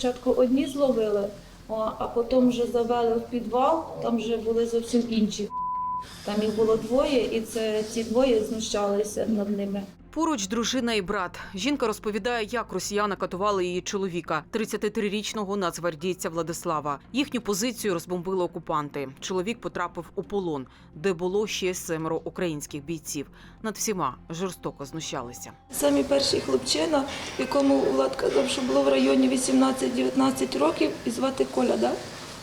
спочатку одні зловили, а потім вже завели в підвал, там вже були зовсім інші. Там їх було двоє, і це ці двоє знущалися над ними. Поруч дружина і брат. Жінка розповідає, як росіяни катували її чоловіка, 33-річного нацгвардійця Владислава. Їхню позицію розбомбили окупанти. Чоловік потрапив у полон, де було ще семеро українських бійців. Над всіма жорстоко знущалися. Самі перший хлопчина, якому Влад казав, що було в районі 18-19 років, і звати Коля, да?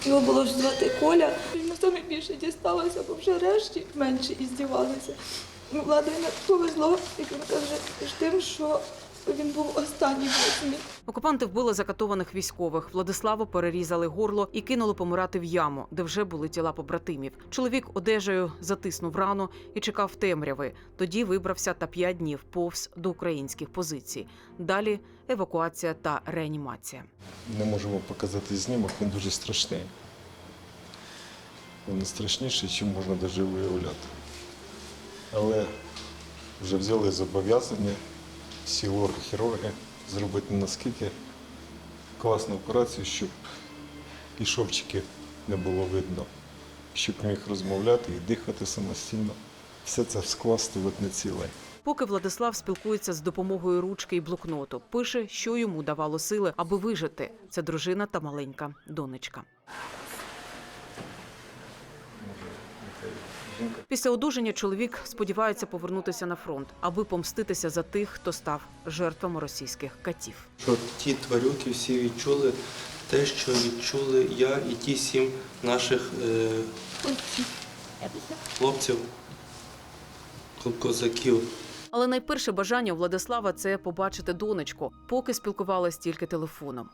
Його було ж звати Коля. Йому саме більше дісталося, бо вже решті менше і здівалися. Ну, не повезло, як він каже, тим, що він був останній восьмий. Окупанти вбили закатованих військових. Владиславу перерізали горло і кинули помирати в яму, де вже були тіла побратимів. Чоловік одежею затиснув рану і чекав темряви. Тоді вибрався та п'ять днів повз до українських позицій. Далі евакуація та реанімація. Не вам показати знімок, він дуже страшний. Він страшніший, чим можна навіть виявляти. Але вже взяли зобов'язання всі хірурги зробити наскільки класну операцію, щоб і шовчиків не було видно, щоб міг розмовляти і дихати самостійно. Все це скласти в одне ціле. Поки Владислав спілкується з допомогою ручки і блокноту, пише, що йому давало сили, аби вижити. Це дружина та маленька донечка. Після одужання чоловік сподівається повернутися на фронт, аби помститися за тих, хто став жертвами російських катів. Щоб ті тварюки всі відчули те, що відчули я і ті сім наших е, хлопців, козаків. Але найперше бажання у Владислава це побачити донечку, поки спілкувалась тільки телефоном.